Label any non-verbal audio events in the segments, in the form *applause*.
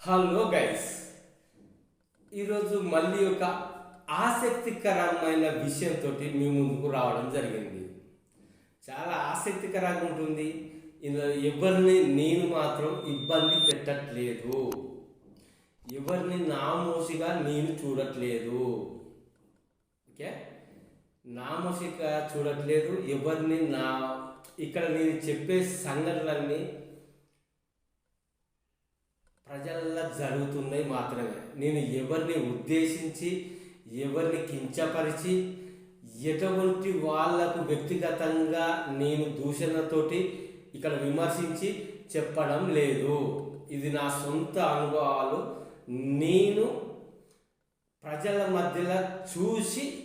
Hello guys ఈరోజు మళ్ళీ ఒక ఆసక్తికరమైన విషయంతో మీ ముందుకు రావడం జరిగింది. చాలా ఆసక్తికరంగా ఉంటుంది. ఇందులో ఎవరిని నేను మాత్రం ఇబ్బంది పెట్టట్లేదు. ఎవరిని నామోసిగా నేను చూడట్లేదు. ఓకే? నామోసిగా చూడట్లేదు. ఎవరిని నా ఇక్కడ నేను చెప్పే సంఘటనలన్నీ ప్రజల్లో జరుగుతున్నాయి మాత్రమే. నేను ఎవరిని ఉద్దేశించి ఎవరిని కించపరిచి ఎటువంటి వాళ్ళకు వ్యక్తిగతంగా నేను దూషణతోటి ఇక్కడ విమర్శించి చెప్పడం లేదు. ఇది నా సొంత అనుభవాలు. నేను ప్రజల మధ్యలో చూసి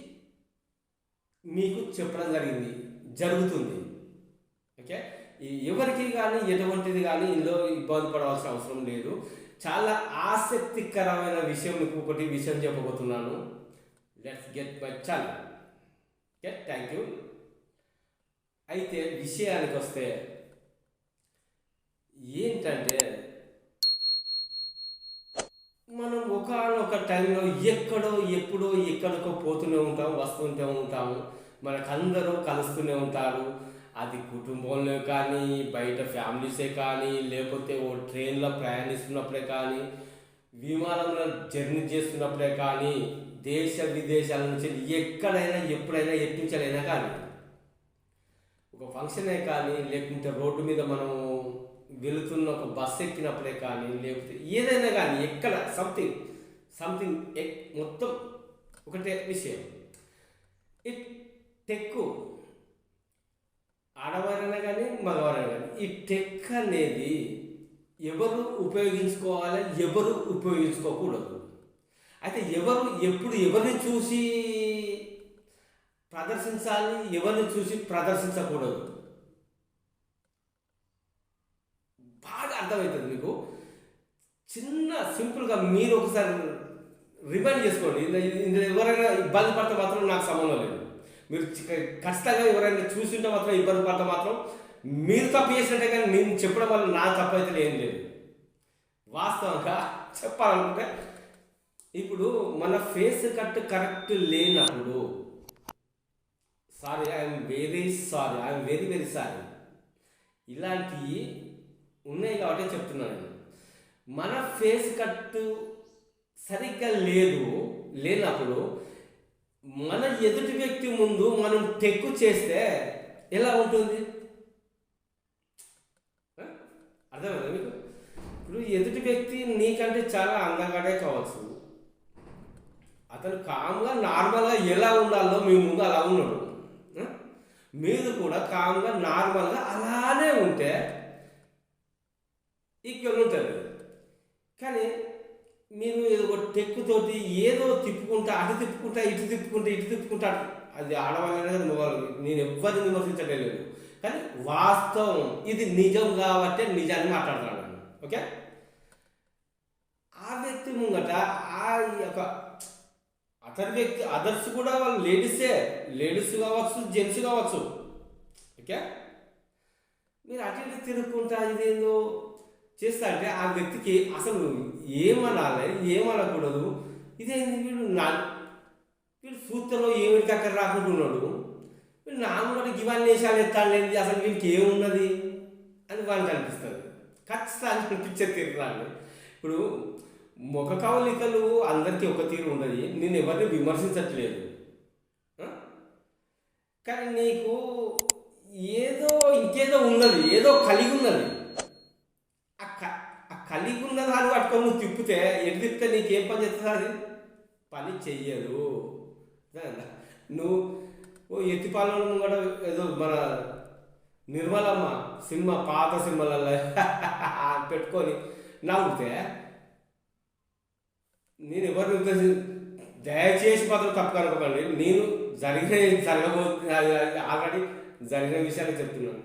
మీకు చెప్పడం జరిగింది జరుగుతుంది. ఓకే? ఎవరికి కానీ ఎటువంటిది కానీ ఇందులో ఇబ్బంది పడవలసిన అవసరం లేదు. చాలా ఆసక్తికరమైన విషయం మీకు ఒకటి విషయం చెప్పబోతున్నాను. Let's get my channel okay thank you అయితే విషయానికి వస్తే ఏంటంటే మనం ఒకనొక టైంలో ఎక్కడో ఎప్పుడో ఎక్కడికో పోతూనే ఉంటాం వస్తుంటే ఉంటాము. మనకందరూ కలుస్తూనే ఉంటారు. అది కుటుంబంలో కానీ బయట ఫ్యామిలీసే కానీ లేకపోతే ఓ ట్రైన్లో ప్రయాణిస్తున్నప్పుడే కానీ విమానంలో జర్నీ చేస్తున్నప్పుడే కానీ దేశ విదేశాల నుంచి ఎక్కడైనా ఎప్పుడైనా ఎట్టించాలైనా కానీ ఒక ఫంక్షనే కానీ లేకుంటే రోడ్డు మీద మనం వెళుతున్న ఒక బస్ ఎక్కినప్పుడే కానీ లేకపోతే ఏదైనా కానీ ఎక్కడ సంథింగ్ సంథింగ్ మొత్తం ఒకటే విషయం. ఇట్ టెక్కు ఆడవారైనా కానీ మగవారైనా కానీ ఈ టెక్ అనేది ఎవరు ఉపయోగించుకోవాలి ఎవరు ఉపయోగించుకోకూడదు. అయితే ఎవరు ఎప్పుడు ఎవరిని చూసి ప్రదర్శించాలి ఎవరిని చూసి ప్రదర్శించకూడదు? బాగా అర్థమవుతుంది మీకు. చిన్న సింపుల్గా మీరు ఒకసారి రిమైండ్ చేసుకోండి. ఇందులో ఎవరైనా ఇబ్బంది పడితే మాత్రం నాకు సంబంధం లేదు. మీరు ఖచ్చితంగా ఎవరైనా చూసింటే మాత్రం ఇబ్బంది పడితే మాత్రం మీరు తప్పు చేసినట్టే కానీ నేను చెప్పడం వల్ల నా తప్పు అయితే ఏం లేదు. వాస్తవంగా *laughs* చెప్పాలనుకుంటే ఇప్పుడు మన ఫేస్ కట్ కరెక్ట్ లేనప్పుడు sorry I'm very sorry I'm very very sorry ఇలాంటివి ఉన్నాయి కాబట్టి చెప్తున్నాను నేను. మన ఫేస్ కట్ సరిగ్గా లేదు లేనప్పుడు మన ఎదుటి వ్యక్తి ముందు మనం టెక్కు చేస్తే ఎలా ఉంటుంది? ఆ? అర్థమైందా మీకు? ఇప్పుడు ఎదుటి వ్యక్తి నీకంటే చాలా అందగాడే కావచ్చు. అతను కామ్గా నార్మల్గా ఎలా ఉండాలో మీ ముందు అలా ఉన్నాడు. మీరు కూడా కామ్గా నార్మల్గా అలానే ఉంటే ఈక్వల్ ఉంటుంది కానీ మీరు ఏదో ఒక టెక్కుతోటి ఏదో తిప్పుకుంటా అటు తిప్పుకుంటా ఇటు తిప్పుకుంటా ఇటు తిప్పుకుంటా అది ఆడవాళ్ళనే మొగలు నేను ఎవ్వరిని విమర్శించలేదు కానీ వాస్తవం ఇది నిజం కాబట్టి నిజాన్ని మాట్లాడుతున్నాను ఓకే? ఆ వ్యక్తి ముంగట ఆ యొక్క అతని వ్యక్తి అదర్స్ కూడా వాళ్ళు లేడీసే. లేడీస్ కావచ్చు జెంట్స్ కావచ్చు. ఓకే? మీరు అటు ఇటు తిరుగుకుంటా ఇదేందో చేస్తా అంటే ఆ వ్యక్తికి అసలు ఏమనాలి ఏమనకూడదు. ఇదేంది వీడు నా వీడు సూత్రంలో ఏమిటి అక్కడ రాకుంటున్నాడు వీడు నాన్నగారు ఇవన్నీ వేషాలు ఎత్తాడేంది అసలు వీడికి ఏమున్నది? అని వాళ్ళకి అనిపిస్తుంది. ఖచ్చితంగా అనిపించే తీరురాండి ఇప్పుడు ముఖ కవలికలు అందరికీ ఒక తీరు ఉండదు నేను ఎవరిని విమర్శించట్లేదు. కానీ నీకు ఏదో ఇంకేదో ఉన్నది ఏదో కలిగి ఉన్నది. కలిగి ఉన్న దాన్ని పట్టుకొని నువ్వు తిప్పితే ఎటు తిప్పితే నీకేం పని చేస్తుంది అది? పని చెయ్యదు. నువ్వు ఓ ఎత్తిపాలను కూడా ఏదో మన నిర్మలమ్మ సినిమా పాత సినిమాలలో *laughs* పెట్టుకొని నవ్వుతే నేను ఎవరిని ఉద్దేశి దయచేసి మాత్రం తప్పు కనుకోకండి నేను జరిగిన జరగబో ఆల్రెడీ జరిగిన విషయాన్ని చెప్తున్నాను.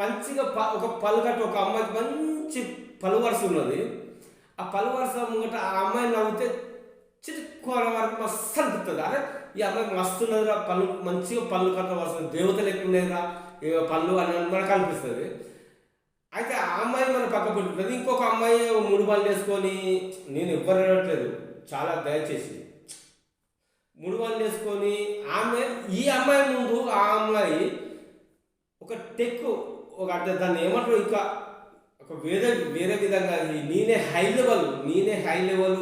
మంచిగా ప ఒక పలుకట్టు ఒక అమ్మాయికి మంచి పలు వరుస ఉన్నది. ఆ పలు వరుస ముంగట ఆ అమ్మాయి నవ్వితే చిరుకోర వరకు మస్తు అనిపిస్తుంది అరే ఈ అమ్మాయి మస్తు ఉన్నదిరా పళ్ళు మంచిగా పళ్ళు కట్ట వస్తుంది దేవతలు ఎక్కువ ఉండేదిరా ఇక పళ్ళు అని మనకు అనిపిస్తుంది. అయితే ఆ అమ్మాయి మన పక్క పెట్టుకుంటుంది. ఇంకొక అమ్మాయి మూడు పళ్ళు వేసుకొని నేను ఎవ్వరు అనట్లేదు చాలా దయచేసి. మూడు పళ్ళు వేసుకొని ఆమె ఈ అమ్మాయి ముందు ఆ అమ్మాయి ఒక టెక్ ఒక అంటే దాన్ని ఏమంటారు? ఇంకా ఒక వేరే వేరే విధంగా నేనే హై లెవెల్ నేనే హై లెవెల్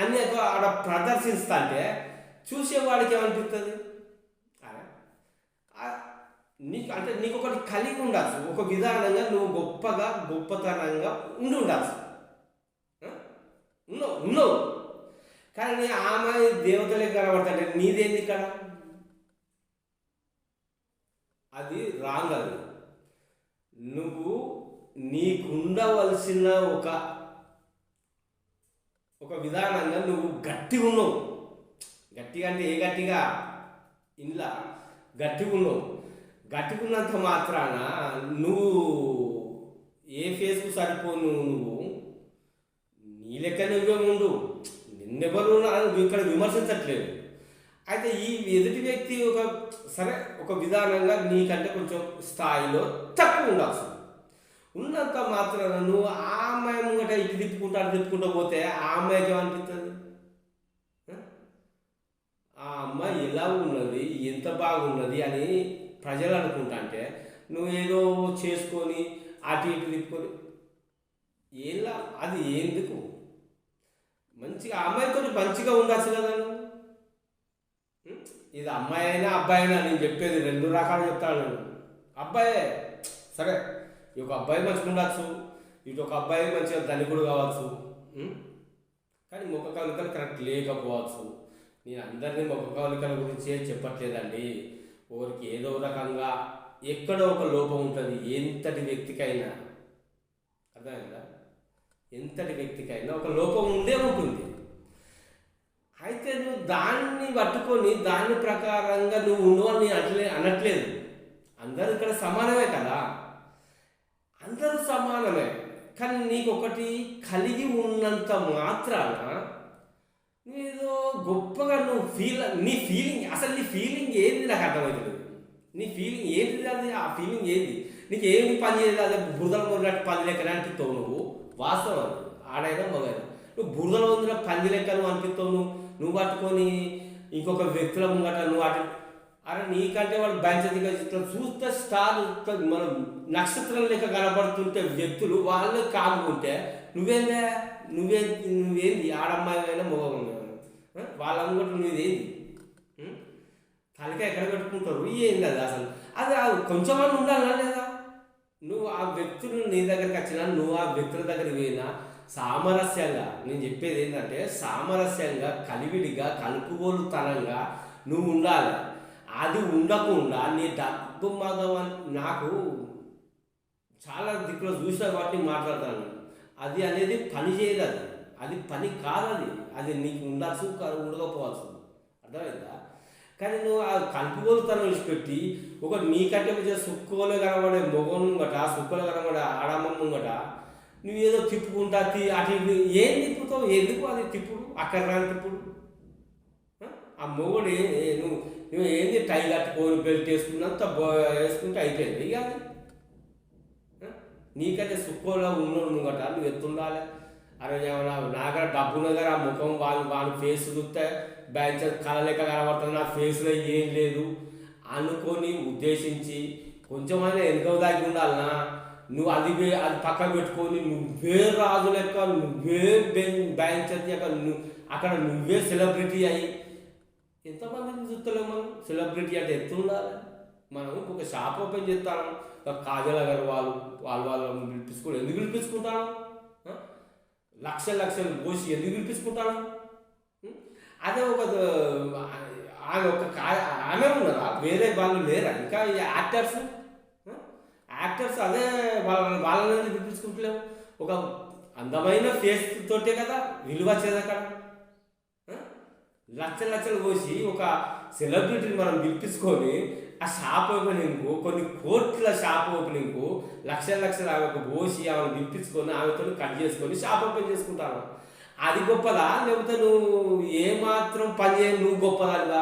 అని ఒక ఆడ ప్రదర్శిస్తా అంటే చూసేవాడికి ఏమనిపిస్తుంది నీకు అంటే నీకు ఒకటి కలిగి ఉండాల్సి ఒక విధానంగా నువ్వు గొప్పగా గొప్పతనంగా ఉండి ఉండాల్సి. ఉన్నావు ఉన్నావు. కానీ ఆమె దేవతలే కనబడతాంటే నీదేంది ఇక్కడ? అది రాంగ్ అది. నువ్వు నీకుండవలసిన ఒక ఒక విధానంగా నువ్వు గట్టిగా ఉన్నావు. గట్టిగా అంటే ఏ గట్టిగా? ఇంట్లో గట్టిగా ఉన్నావు. గట్టుకున్నంత మాత్రాన నువ్వు ఏ ఫేస్కు సరిపోను నువ్వు? నీ లెక్క నువ్వే ఉండు. నిన్నెవరు నువ్వు ఇక్కడ విమర్శించట్లేదు. అయితే ఈ ఎదుటి వ్యక్తి ఒక సరే ఒక విధానంగా నీకంటే కొంచెం స్థాయిలో తక్కువ ఉండాల్సింది. ఉన్నంత మాత్రాన నువ్వు ఆ అమ్మాయి ముంగట ఇటు తిప్పుకుంటా అటు తిప్పుకుంటూ పోతే ఆ అమ్మాయికి ఏమనిపిస్తుంది ఆ? అమ్మాయి ఎలా ఉన్నది ఎంత బాగున్నది అని ప్రజలు అనుకుంటా అంటే నువ్వు ఏదో చేసుకొని అటు ఇటు తిప్పుకొని ఎలా అది ఎందుకు? మంచిగా ఆ అమ్మాయితో మంచిగా ఉండాల్సి కదా నువ్వు. ఇది అమ్మాయి అయినా అబ్బాయి అయినా నేను చెప్పేది రెండు రకాలు చెప్తాను నేను. అబ్బాయే సరే ఈ ఒక అబ్బాయి మంచిగా ఉండొచ్చు ఇటు ఒక అబ్బాయి మంచిగా ధనికుడు కావచ్చు కానీ ముఖ కవలికలు కరెక్ట్ లేకపోవచ్చు. నేను అందరినీ ముఖ కవలికల గురించి చెప్పట్లేదండి. ఒకరికి ఏదో రకంగా ఎక్కడో ఒక లోపం ఉంటుంది ఎంతటి వ్యక్తికైనా. అర్థమైందా? ఎంతటి వ్యక్తికైనా ఒక లోపం ఉండే ఉంటుంది. అయితే నువ్వు దాన్ని పట్టుకొని దాని ప్రకారంగా నువ్వు ఉండు అని అట్లే అనట్లేదు. అందరూ ఇక్కడ సమానమే కదా? అందరూ సమానమే. కానీ నీకు ఒకటి కలిగి ఉన్నంత మాత్రాన నువ్వేదో గొప్పగా నువ్వు ఫీల్ నీ ఫీలింగ్ అసలు నీ ఫీలింగ్ ఏంది నాకు అర్థమవుతుంది నీ ఫీలింగ్ ఏంటిది అది? ఆ ఫీలింగ్ ఏంది? నీకు ఏమి పని చేయలేదు అదే? బురదలు మొదలట్టు పని లెక్కన అనిపిస్తావు నువ్వు? వాస్తవం ఆడైనా మగైనా. నువ్వు బురదలో వందల పంది లెక్కలు అనిపిస్తావు నువ్వు? నువ్వు పట్టుకొని ఇంకొక వ్యక్తుల ముంగట నువ్వు అటు అరే నీకంటే వాడు బెంచ్ దిగ ఇట్లా చూస్తే స్టార్ మనం నక్షత్రం లెక్క కనబడుతుంటే వ్యక్తులు వాళ్ళు కాకుంటే నువ్వేందే? నువ్వే నువ్వేంది? ఆడమ్మాయినా అయినా మగమ్మాయి వాళ్ళ ముంగట నువ్వేంది? ఉం? ఎక్కడ పెట్టుకుంటారు? ఏంది అది అసలు? అది కొంచెం ఉండాలా లేదా? నువ్వు ఆ వ్యక్తులు నీ దగ్గరికి వచ్చినా నువ్వు ఆ వ్యక్తుల దగ్గర పోయినా సామరస్యంగా నేను చెప్పేది ఏంటంటే సామరస్యంగా కలివిడిగా కలుపుగోలుతనంగా నువ్వు ఉండాలి. అది ఉండకుండా నీ డబ్బు మగం నాకు చాలా దిక్కులో చూసిన వాటిని మాట్లాడతాను. అది అనేది పని చేయదు అది. అది పని కాదు అది. అది నీకు ఉండాల్సి కాదు, ఉండకపోవచ్చు అర్థమైందా? కానీ నువ్వు ఆ కలుపుగోలుతనం విడిచిపెట్టి ఒక నీకంటే కొంచెం సుక్కులో కనబడే మొగం ముంగట సుక్కులో కనబడే ఆడమ్మ ముంగట నువ్వు ఏదో తిప్పుకుంటా తి అటు ఏం తిప్పుతావు? ఎందుకు అది తిప్పుడు? అక్కడ రాని తిప్పుడు? ఆ? మొగుడు నువ్వు నువ్వు ఏంది టై కట్టుకొని బెల్ట్ వేసుకున్నంత వేసుకుంటే అయిపోయింది. ఇక నీకంటే సుక్కోలో ఉన్నోడు ముంగట నువ్వు ఎత్తుండాలి అరే నా దగ్గర డబ్బు దగ్గర కదా ముఖం వాళ్ళు వాళ్ళ ఫేస్ చూస్తే బ్యాంక్ కళ లెక్క కనబడుతుంది నా ఫేస్లో ఏం లేదు అనుకొని ఉద్దేశించి కొంచెమైనా వెనుక దాగి ఉండాలనా? నువ్వు అది అది పక్కన పెట్టుకొని నువ్వే రాజు లెక్క నువ్వే బ్యాంక్ యొక్క నువ్వు అక్కడ నువ్వే సెలబ్రిటీ అయ్యి ఎంతమందిని చూస్తలేము మనం? సెలబ్రిటీ అంటే ఎంత ఉండాలి? మనం ఒక షాప్ ఓపెన్ చేస్తాను కాజల్ అగర్వాల్ వాళ్ళు వాళ్ళు పిలిపించుకోవడం ఎందుకు పిలిపించుకుంటాను లక్షలు లక్షలు పోసి ఎందుకు పిలిపించుకుంటాను అదే ఒక ఆమె ఒక ఆమె ఉన్నారా వేరే వాళ్ళు లేరా? ఇంకా ఈ యాక్టర్స్? యాక్టర్స్ అదే వాళ్ళ వాళ్ళని పిలిపించుకుంటలేము ఒక అందమైన ఫేస్ తోటే కదా విలువ వచ్చేది అక్కడ. లక్షలు లక్షలు పోసి ఒక సెలబ్రిటీని మనం పిలిపించుకొని ఆ షాప్ ఓపెనింగ్ కొన్ని కోట్ల షాప్ ఓపెనింగ్ లక్షల లక్షల ఆమెకు పోసి ఆమెను దింపించుకొని ఆమెతో కట్ చేసుకొని షాప్ ఓపెన్ చేసుకుంటాను అది గొప్పదా? లేకపోతే నువ్వు ఏమాత్రం పని చేయని నువ్వు గొప్పదానిగా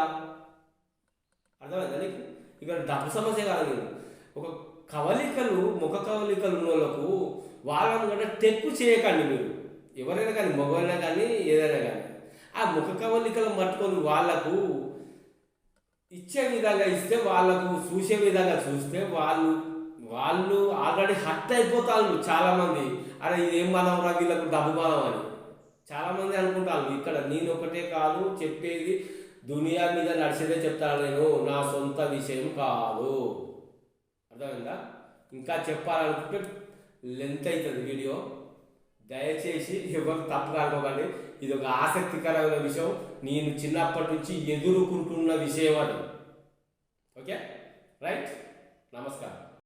అర్థమైందా నీకు? ఇక్కడ డబ్బు సమస్య కాదు నేను ఒక కవలికలు ముఖ కవలికలు ఉన్న వాళ్ళకు వాళ్ళని కూడా టెక్కు చేయకండి మీరు. ఎవరైనా కానీ మగవాళ్ళైనా కానీ ఏదైనా కానీ. ఆ ముఖ కవలికలు పట్టుకొని వాళ్ళకు ఇచ్చే విధంగా ఇస్తే వాళ్ళకు చూసే విధంగా చూస్తే వాళ్ళు వాళ్ళు ఆల్రెడీ హట్ అయిపోతారు చాలామంది. అరే ఇదేం మనం రా వీళ్ళకు డబ్బు బలం అని. చాలామంది అనుకుంటారు ఇక్కడ నేను ఒకటే కాదు చెప్పేది దునియా మీద నడిచేదే చెప్తాను నేను నా సొంత విషయం కాదు. అర్థమైందా? ఇంకా చెప్పాలనుకుంటే లెంత్ అవుతుంది వీడియో. దయచేసి ఎవరు తప్పుగా అనుకోకండి. ఇది ఒక ఆసక్తికరమైన విషయం. నేను చిన్నప్పటి నుంచి ఎదుర్కొంటున్న విషయం అది ఓకే? రైట్? నమస్కారం.